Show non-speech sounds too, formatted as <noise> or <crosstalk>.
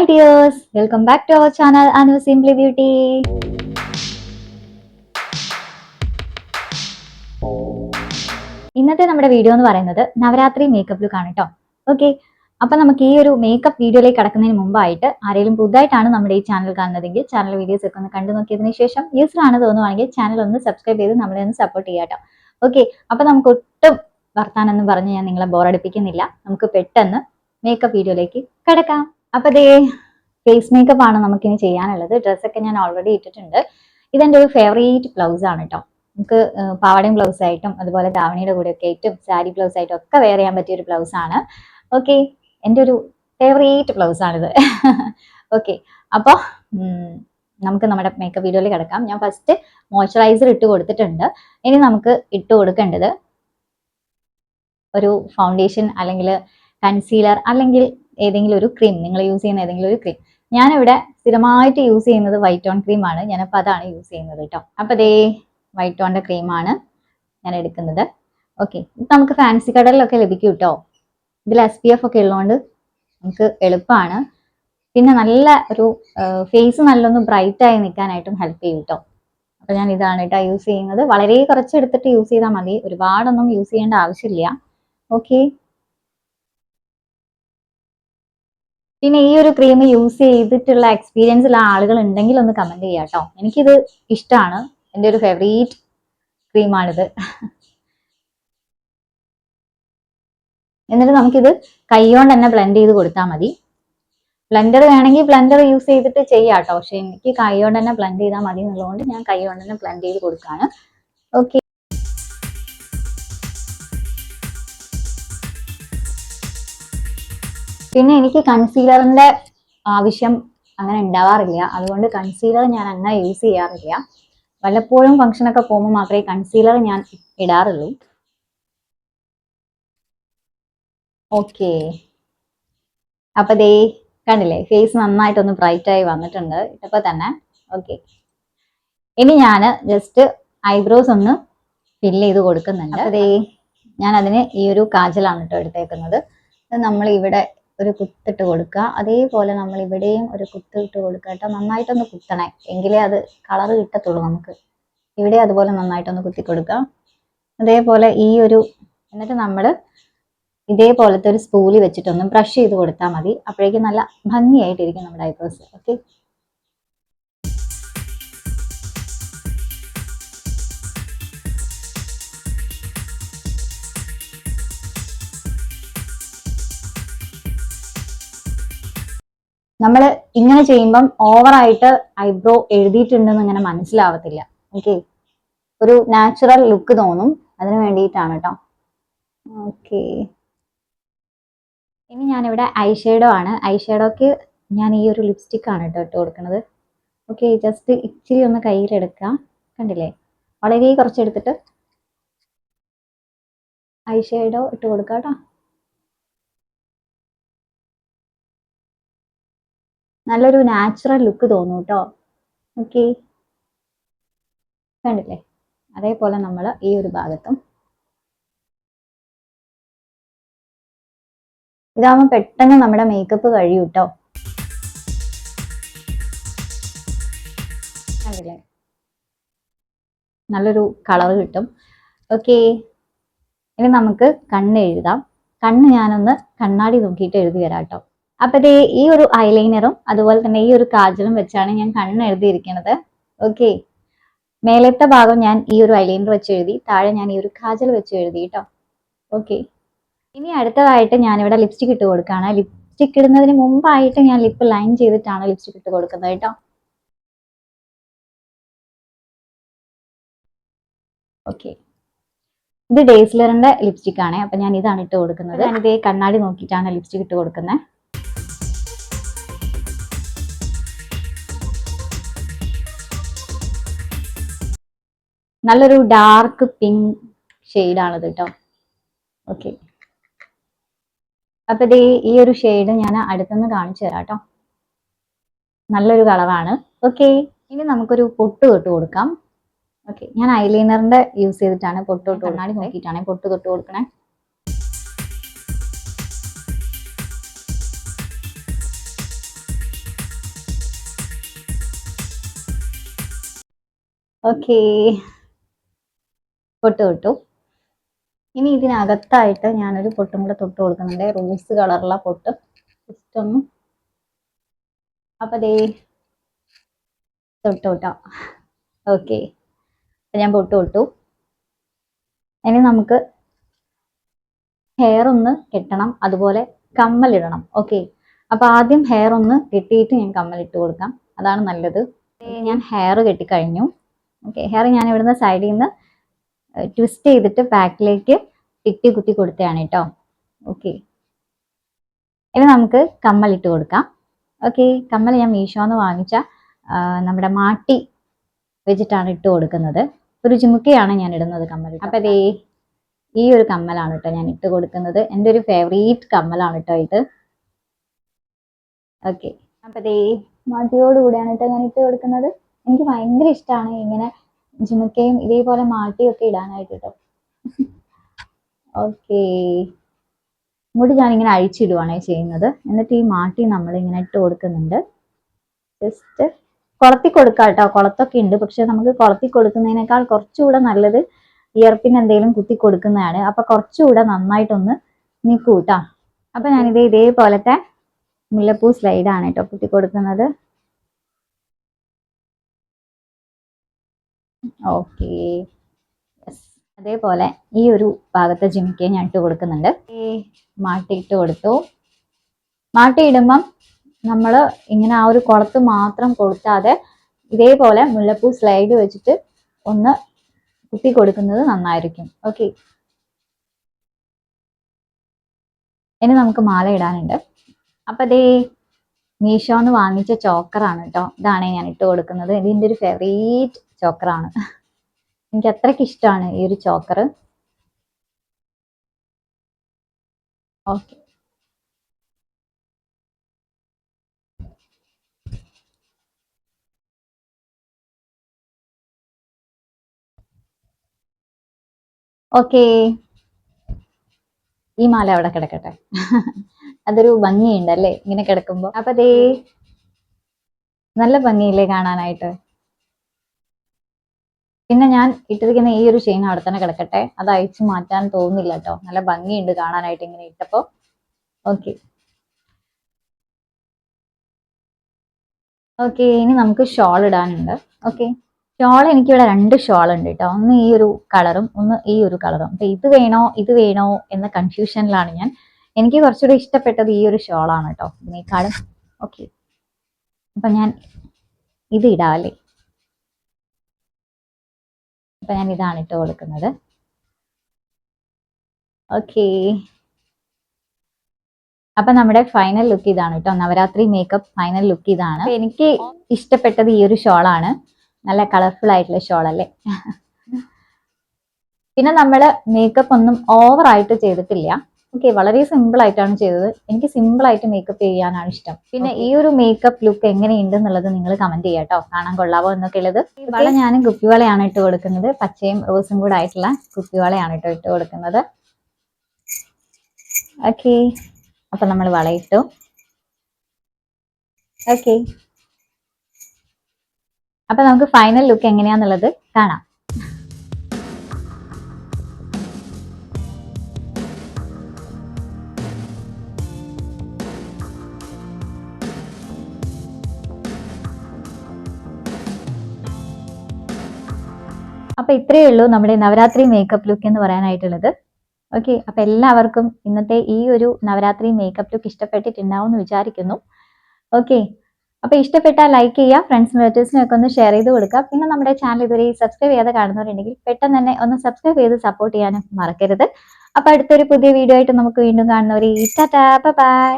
Hi dears welcome back to our channel Anu simply beauty ഇന്നത്തെ നമ്മുടെ video എന്ന് പറയുന്നത് നവരാത്രി മേക്കപ്പ് ലുക്ക് ആണ് കേട്ടോ ഓക്കെ അപ്പൊ നമുക്ക് ഈ ഒരു മേക്കപ്പ് വീഡിയോയിലേക്ക് കടക്കുന്നതിന് മുമ്പായിട്ട് ആരെങ്കിലും പുതുതായിട്ടാണ് നമ്മുടെ ഈ ചാനൽ കാണുന്നതെങ്കിൽ ചാനൽ വീഡിയോസ് ഒക്കെ ഒന്ന് കണ്ടു നോക്കിയതിന് ശേഷം യൂസർ ആണ് തോന്നുവാണെങ്കിൽ ചാനൽ ഒന്ന് സബ്സ്ക്രൈബ് ചെയ്ത് നമ്മളെ ഒന്ന് സപ്പോർട്ട് ചെയ്യാം കേട്ടോ ഓക്കെ അപ്പൊ നമുക്ക് ഒട്ടും വർത്താനം പറഞ്ഞ് ഞാൻ നിങ്ങളെ ബോറടിപ്പിക്കുന്നില്ല നമുക്ക് പെട്ടെന്ന് മേക്കപ്പ് വീഡിയോയിലേക്ക് കിടക്കാം. അപ്പൊ ദേ ഫേസ് മേക്കപ്പ് ആണ് നമുക്കിനി ചെയ്യാനുള്ളത്. ഡ്രസ്സൊക്കെ ഞാൻ ഓൾറെഡി ഇട്ടിട്ടുണ്ട്. ഇതെന്റെ ഒരു ഫേവറേറ്റ് ബ്ലൗസ് ആണ് കേട്ടോ നമുക്ക് പാവാടയും ബ്ലൗസ് ആയിട്ടും അതുപോലെ ദാവണിയുടെ കൂടെ ഒക്കെ ആയിട്ടും സാരി ബ്ലൗസ് ആയിട്ടും ഒക്കെ വെയർ ചെയ്യാൻ പറ്റിയ ഒരു ബ്ലൗസ് ആണ്. ഓക്കെ എന്റെ ഒരു ഫേവറേറ്റ് ബ്ലൗസ് ആണിത്. <laughs> ഓക്കെ അപ്പോൾ നമുക്ക് നമ്മുടെ മേക്കപ്പ് വീഡിയോയിൽ കിടക്കാം. ഞാൻ ഫസ്റ്റ് മോയ്സ്ചറൈസർ ഇട്ട് കൊടുത്തിട്ടുണ്ട്. ഇനി നമുക്ക് ഇട്ട് കൊടുക്കേണ്ടത് ഒരു ഫൗണ്ടേഷൻ അല്ലെങ്കിൽ കൺസീലർ അല്ലെങ്കിൽ ഏതെങ്കിലും ഒരു ക്രീം നിങ്ങൾ യൂസ് ചെയ്യുന്ന ഏതെങ്കിലും ഒരു ക്രീം ഞാനിവിടെ സ്ഥിരമായിട്ട് യൂസ് ചെയ്യുന്നത് വൈറ്റ് ഓൺ ക്രീമാണ് ഞാനപ്പോൾ അതാണ് യൂസ് ചെയ്യുന്നത് കേട്ടോ അപ്പോൾ അതേ വൈറ്റ് ഓണിന്റെ ക്രീമാണ് ഞാൻ എടുക്കുന്നത്. ഓക്കെ നമുക്ക് ഫാൻസി കടലിലൊക്കെ ലഭിക്കും കേട്ടോ ഇതിൽ എസ് പി എഫ് ഒക്കെ ഉള്ളതുകൊണ്ട് നമുക്ക് എളുപ്പമാണ് പിന്നെ നല്ല ഒരു ഫേസ് നല്ലൊന്ന് ബ്രൈറ്റായി നിൽക്കാനായിട്ടും ഹെൽപ്പ് ചെയ്യും കേട്ടോ അപ്പോൾ ഞാൻ ഇതാണ് കേട്ടോ യൂസ് ചെയ്യുന്നത്. വളരെ കുറച്ച് എടുത്തിട്ട് യൂസ് ചെയ്താൽ മതി. ഒരുപാടൊന്നും യൂസ് ചെയ്യേണ്ട ആവശ്യമില്ല. ഓക്കെ പിന്നെ ഈ ഒരു ക്രീം യൂസ് ചെയ്തിട്ടുള്ള എക്സ്പീരിയൻസ് ഉള്ള ആളുകൾ ഉണ്ടെങ്കിൽ ഒന്ന് കമന്റ് ചെയ്യാം കേട്ടോ എനിക്കിത് ഇഷ്ടമാണ് എന്റെ ഒരു ഫേവറേറ്റ് ക്രീമാണിത് എന്നിട്ട് നമുക്കിത് കൈകൊണ്ട് തന്നെ ബ്ലെൻഡ് ചെയ്ത് കൊടുത്താൽ മതി. ബ്ലെൻഡർ വേണമെങ്കിൽ ബ്ലെൻഡർ യൂസ് ചെയ്തിട്ട് ചെയ്യാം കേട്ടോ പക്ഷെ എനിക്ക് കൈകൊണ്ട് തന്നെ ബ്ലെൻഡ് ചെയ്താൽ മതി എന്നുള്ളതുകൊണ്ട് ഞാൻ കൈകൊണ്ട് തന്നെ ബ്ലെൻഡ് ചെയ്ത് കൊടുക്കുകയാണ് ഓക്കെ പിന്നെ എനിക്ക് കൺസീലറിന്റെ ആവശ്യം അങ്ങനെ ഉണ്ടാവാറില്ല. അതുകൊണ്ട് കൺസീലർ ഞാൻ അങ്ങനെ യൂസ് ചെയ്യാറില്ല. വല്ലപ്പോഴും ഫംഗ്ഷനൊക്കെ പോകുമ്പോൾ മാത്രമേ കൺസീലർ ഞാൻ ഇടാറുള്ളൂ. ഓക്കെ അപ്പൊ ദേ കണ്ടില്ലേ? ഫേസ് നന്നായിട്ടൊന്ന് ബ്രൈറ്റ് ആയി വന്നിട്ടുണ്ട്. ഇട്ടപ്പോ തന്നെ. ഓക്കെ ഇനി ഞാൻ ജസ്റ്റ് ഐബ്രോസ് ഒന്ന് ഫില്ല് ചെയ്ത് കൊടുക്കുന്നുണ്ട്. അപ്പൊ ദേ ഞാൻ അതിന് ഈ ഒരു കാജലാണ് കേട്ടോ എടുത്തേക്കുന്നത്. നമ്മൾ ഇവിടെ ഒരു കുത്തിട്ട് കൊടുക്കുക. അതേപോലെ നമ്മൾ ഇവിടെയും ഒരു കുത്തിട്ട് കൊടുക്കുക കേട്ടോ. നന്നായിട്ടൊന്ന് കുത്തണേ. എങ്കിലേ അത് കളർ കിട്ടത്തുള്ളൂ നമുക്ക്. ഇവിടെ അതുപോലെ നന്നായിട്ടൊന്ന് കുത്തി കൊടുക്കുക. അതേപോലെ ഈ ഒരു എന്നിട്ട് നമ്മൾ ഇതേപോലത്തെ ഒരു സ്പൂലി വെച്ചിട്ടൊന്ന് ബ്രഷ് ചെയ്ത് കൊടുത്താൽ മതി. അപ്പോഴേക്കും നല്ല ഭംഗിയായിട്ടിരിക്കും നമ്മുടെ ഐബ്രോസ്. ഓക്കെ നമ്മൾ ഇങ്ങനെ ചെയ്യുമ്പം ഓവറായിട്ട് ഐബ്രോ എഴുതിയിട്ടുണ്ടെന്ന് ഇങ്ങനെ മനസ്സിലാവത്തില്ല. ഓക്കെ ഒരു നാച്ചുറൽ ലുക്ക് തോന്നും. അതിന് വേണ്ടിയിട്ടാണ് കേട്ടോ ഓക്കെ ഇനി ഞാനിവിടെ ഐഷേഡോ ആണ്. ഐഷേഡോക്ക് ഞാൻ ഈ ഒരു ലിപ്സ്റ്റിക് ആണ് കേട്ടോ ഇട്ട് കൊടുക്കുന്നത്. ഓക്കെ ജസ്റ്റ് ഇച്ചിരി ഒന്ന് കയ്യിലെടുക്കാം. കണ്ടില്ലേ? വളരെ കുറച്ചെടുത്തിട്ട് ഐഷേഡോ ഇട്ട് കൊടുക്കാം കേട്ടോ നല്ലൊരു നാച്ചുറൽ ലുക്ക് തോന്നും കേട്ടോ ഓക്കെ കണ്ടില്ലേ? അതേപോലെ നമ്മൾ ഈ ഒരു ഭാഗത്തും. ഇതാവുമ്പോൾ പെട്ടെന്ന് നമ്മുടെ മേക്കപ്പ് കഴിയും കേട്ടോ കണ്ടില്ലേ? നല്ലൊരു കളർ കിട്ടും. ഓക്കെ ഇനി നമുക്ക് കണ്ണ് എഴുതാം കണ്ണ് ഞാനൊന്ന് കണ്ണാടി നോക്കിയിട്ട് എഴുതി തരാം കേട്ടോ അപ്പൊ ഈ ഒരു ഐലൈനറും അതുപോലെ തന്നെ ഈ ഒരു കാജലും വെച്ചാണ് ഞാൻ കണ്ണ് എഴുതിയിരിക്കുന്നത്. ഓക്കെ മേലത്തെ ഭാഗം ഞാൻ ഈ ഒരു ഐലൈനർ വെച്ച് എഴുതി താഴെ ഞാൻ ഈ ഒരു കാജൽ വെച്ച് എഴുതി കേട്ടോ ഓക്കെ ഇനി അടുത്തതായിട്ട് ഞാനിവിടെ ലിപ്സ്റ്റിക് ഇട്ട് കൊടുക്കുകയാണ് ലിപ്സ്റ്റിക് ഇടുന്നതിന് മുമ്പായിട്ട് ഞാൻ ലിപ്പ് ലൈൻ ചെയ്തിട്ടാണ് ലിപ്സ്റ്റിക് ഇട്ട് കൊടുക്കുന്നത് കേട്ടോ ഓക്കെ ഇത് ഡേസ്ലറിന്റെ ലിപ്സ്റ്റിക് ആണ്. അപ്പൊ ഞാൻ ഇതാണ് ഇട്ട് കൊടുക്കുന്നത്. ഞാൻ ഇതേ കണ്ണാടി നോക്കിയിട്ടാണ് ലിപ്സ്റ്റിക് ഇട്ട് കൊടുക്കുന്നത് നല്ലൊരു ഡാർക്ക് പിങ്ക് ഷെയ്ഡാണിത് കേട്ടോ ഓക്കെ അപ്പൊ ഇത് ഈ ഒരു ഷെയ്ഡ് ഞാൻ അടുത്തുനിന്ന് കാണിച്ചു തരാം കേട്ടോ നല്ലൊരു കളറാണ്. ഓക്കെ ഇനി നമുക്കൊരു പൊട്ട് തൊട്ട് കൊടുക്കാം. ഓക്കെ ഞാൻ ഐലൈനറിന്റെ യൂസ് ചെയ്തിട്ടാണ് പൊട്ട് തൊട്ട് കണ്ണാടി നോക്കിയിട്ടാണ് പൊട്ട് തൊട്ട് കൊടുക്കണേ. ഓക്കേ പൊട്ട് കിട്ടും. ഇനി ഇതിനകത്തായിട്ട് ഞാനൊരു പൊട്ടും കൂടെ തൊട്ട് കൊടുക്കുന്നുണ്ട്. റോസ് കളറുള്ള പൊട്ട്. ജസ്റ്റ് അപ്പൊ അതേ തൊട്ട് തൊട്ടോ ഓക്കെ ഞാൻ പൊട്ട് വിട്ടു. ഇനി നമുക്ക് ഹെയർ ഒന്ന് കെട്ടണം. അതുപോലെ കമ്മലിടണം ഓക്കെ അപ്പൊ ആദ്യം ഹെയർ ഒന്ന് കെട്ടിയിട്ട് ഞാൻ കമ്മലിട്ട് കൊടുക്കാം. അതാണ് നല്ലത്. ഞാൻ ഹെയർ കെട്ടിക്കഴിഞ്ഞു. ഓക്കെ ഹെയർ ഞാൻ ഇവിടുന്ന് സൈഡിൽ നിന്ന് ട്വിസ്റ്റ് ചെയ്തിട്ട് ബാക്കിലേക്ക് ടിറ്റി കുത്തി കൊടുത്തതാണ് കേട്ടോ ഓക്കെ ഇനി നമുക്ക് കമ്മലിട്ട് കൊടുക്കാം. ഓക്കെ കമ്മൽ ഞാൻ മീഷോന്ന് വാങ്ങിച്ച നമ്മുടെ മാട്ടി വെച്ചിട്ടാണ് ഇട്ട് കൊടുക്കുന്നത്. ഒരു ചുമുക്കയാണ് ഞാൻ ഇടുന്നത് കമ്മൽ അപ്പൊ അതേ ഈ ഒരു കമ്മലാണ് കേട്ടോ ഞാൻ ഇട്ട് കൊടുക്കുന്നത്. എന്റെ ഒരു ഫേവറേറ്റ് കമ്മലാണ് കേട്ടോ ഇത്. ഓക്കെ അപ്പൊ അതേ മാട്ടിയോടുകൂടിയാണ് കേട്ടോ ഞാൻ ഇട്ട് കൊടുക്കുന്നത്. എനിക്ക് ഭയങ്കര ഇഷ്ടമാണ് ഇങ്ങനെ ജിമുക്കയും ഇതേപോലെ മാറ്റിയൊക്കെ ഇടാനായിട്ട് ഓക്കെ. മുടി ഞാനിങ്ങനെ അഴിച്ചിടുവാണ് ചെയ്യുന്നത്. എന്നിട്ട് ഈ മാട്ടി നമ്മൾ ഇങ്ങനെ ഇട്ട് കൊടുക്കുന്നുണ്ട്. ജസ്റ്റ് കുളത്തി കൊടുക്കാം കേട്ടോ കുളത്തൊക്കെ ഉണ്ട്. പക്ഷെ നമുക്ക് കുളത്തി കൊടുക്കുന്നതിനേക്കാൾ കുറച്ചുകൂടെ നല്ലത് ഇയർപ്പിന് എന്തെങ്കിലും കുത്തി കൊടുക്കുന്നതാണ്. അപ്പൊ കുറച്ചുകൂടെ നന്നായിട്ടൊന്ന് നിൽക്കൂ കേട്ടോ അപ്പൊ ഞാനിത് ഇതേപോലത്തെ മുല്ലപ്പൂ സ്ലൈഡാണ് കേട്ടോ കുത്തി കൊടുക്കുന്നത്. ഓക്കെ. അതേപോലെ ഈ ഒരു ഭാഗത്തെ ജിമിക്ക് ഞാൻ ഇട്ട് കൊടുക്കുന്നുണ്ട്. മാട്ടി ഇട്ട് കൊടുത്തു. മാട്ടി ഇടുമ്പം നമ്മൾ ഇങ്ങനെ ആ ഒരു കുളത്ത് മാത്രം കൊളുത്താതെ ഇതേപോലെ മുല്ലപ്പൂ സ്ലൈഡ് വെച്ചിട്ട് ഒന്ന് കുത്തി കൊടുക്കുന്നത് നന്നായിരിക്കും. ഓക്കെ ഇനി നമുക്ക് മാല ഇടാനുണ്ട്. അപ്പൊ അതേ മീഷോന്ന് വാങ്ങിച്ച ചോക്കറാണ് കേട്ടോ ഇതാണ് ഞാൻ ഇട്ട് കൊടുക്കുന്നത്. ഇതിന്റെ ഒരു ഫേവറേറ്റ് ചോക്കറാണ്. എനിക്ക് അത്രയ്ക്ക് ഇഷ്ടമാണ് ഈ ഒരു ചോക്കർ ഓക്കെ. ഓക്കേ. ഈ മാല അവിടെ കിടക്കട്ടെ. അതൊരു ഭംഗിയുണ്ട് അല്ലേ? ഇങ്ങനെ കിടക്കുമ്പോ. അപ്പൊ അതേ നല്ല ഭംഗിയില്ലേ കാണാനായിട്ട്? പിന്നെ ഞാൻ ഇട്ടിരിക്കുന്ന ഈ ഒരു ചെയിൻ അവിടെ തന്നെ കിടക്കട്ടെ. അത് അയച്ചു മാറ്റാൻ തോന്നുന്നില്ല കേട്ടോ. നല്ല ഭംഗിയുണ്ട് കാണാനായിട്ട് ഇങ്ങനെ ഇട്ടപ്പോ. ഓക്കെ ഓക്കെ ഇനി നമുക്ക് ഷോൾ ഇടാനുണ്ട്. ഓക്കെ ഷോൾ എനിക്കിവിടെ രണ്ട് ഷോൾ ഉണ്ട് കേട്ടോ. ഒന്ന് ഈ ഒരു കളറും ഒന്ന് ഈ ഒരു കളറും അപ്പൊ ഇത് വേണോ ഇത് വേണോ എന്ന കൺഫ്യൂഷനിലാണ് ഞാൻ. എനിക്ക് കുറച്ചുകൂടി ഇഷ്ടപ്പെട്ടത് ഈ ഒരു ഷോളാണ് കേട്ടോ. ഇതിനേക്കാളും. ഓക്കെ അപ്പൊ ഞാൻ ഇത് ഇടാല്ലേ അപ്പൊ ഞാൻ ഇതാണ് ഇട്ട് കൊടുക്കുന്നത്. ഓക്കെ അപ്പൊ നമ്മുടെ ഫൈനൽ ലുക്ക് ഇതാണ് കേട്ടോ. നവരാത്രി മേക്കപ്പ് ഫൈനൽ ലുക്ക് ഇതാണ്. എനിക്ക് ഇഷ്ടപ്പെട്ടത് ഈ ഒരു ഷോളാണ് നല്ല കളർഫുൾ ആയിട്ടുള്ള ഷോൾ അല്ലേ? <laughs> പിന്നെ നമ്മൾ മേക്കപ്പ് ഒന്നും ഓവർ ആയിട്ട് ചെയ്തിട്ടില്ല. ഓക്കെ വളരെ സിമ്പിൾ ആയിട്ടാണ് ചെയ്തത്. എനിക്ക് സിമ്പിൾ ആയിട്ട് മേക്കപ്പ് ചെയ്യാനാണ് ഇഷ്ടം. പിന്നെ ഈ ഒരു മേക്കപ്പ് ലുക്ക് എങ്ങനെയുണ്ട് എന്നുള്ളത് നിങ്ങൾ കമന്റ് ചെയ്യാം കേട്ടോ കാണാൻ കൊള്ളാവോ എന്നൊക്കെ ഉള്ളത് വള ഞാൻ കുപ്പിവളയാണ് ഇട്ട് കൊടുക്കുന്നത്. പച്ചയും റോസും കൂടെ ആയിട്ടുള്ള കുപ്പിവളയാണ് കേട്ടോ ഇട്ട് കൊടുക്കുന്നത്. ഓക്കെ അപ്പൊ നമ്മൾ വളയിട്ടു ഓക്കെ അപ്പൊ നമുക്ക് ഫൈനൽ ലുക്ക് എങ്ങനെയാന്നുള്ളത് കാണാം. അപ്പൊ ഇത്രയേ ഉള്ളൂ നമ്മുടെ നവരാത്രി മേക്കപ്പ് ലുക്ക് എന്ന് പറയാനായിട്ടുള്ളത്. ഓക്കെ അപ്പൊ എല്ലാവർക്കും ഇന്നത്തെ ഈ ഒരു നവരാത്രി മേക്കപ്പ് ലുക്ക് ഇഷ്ടപ്പെട്ടിട്ടുണ്ടാവും എന്ന് വിചാരിക്കുന്നു. ഓക്കെ അപ്പൊ ഇഷ്ടപ്പെട്ടാൽ ലൈക്ക് ചെയ്യുക ഫ്രണ്ട്സ് റിലേറ്റീവ്സിനും ഒക്കെ ഒന്ന് ഷെയർ ചെയ്ത് കൊടുക്കുക. പിന്നെ നമ്മുടെ ചാനൽ ഇതുവരെ സബ്സ്ക്രൈബ് ചെയ്യാതെ കാണുന്നവരുണ്ടെങ്കിൽ പെട്ടെന്ന് തന്നെ ഒന്ന് സബ്സ്ക്രൈബ് ചെയ്ത് സപ്പോർട്ട് ചെയ്യാനും മറക്കരുത്. അപ്പൊ അടുത്തൊരു പുതിയ വീഡിയോ ആയിട്ട് നമുക്ക് വീണ്ടും കാണുന്നവരെ ടാറ്റാ ബൈ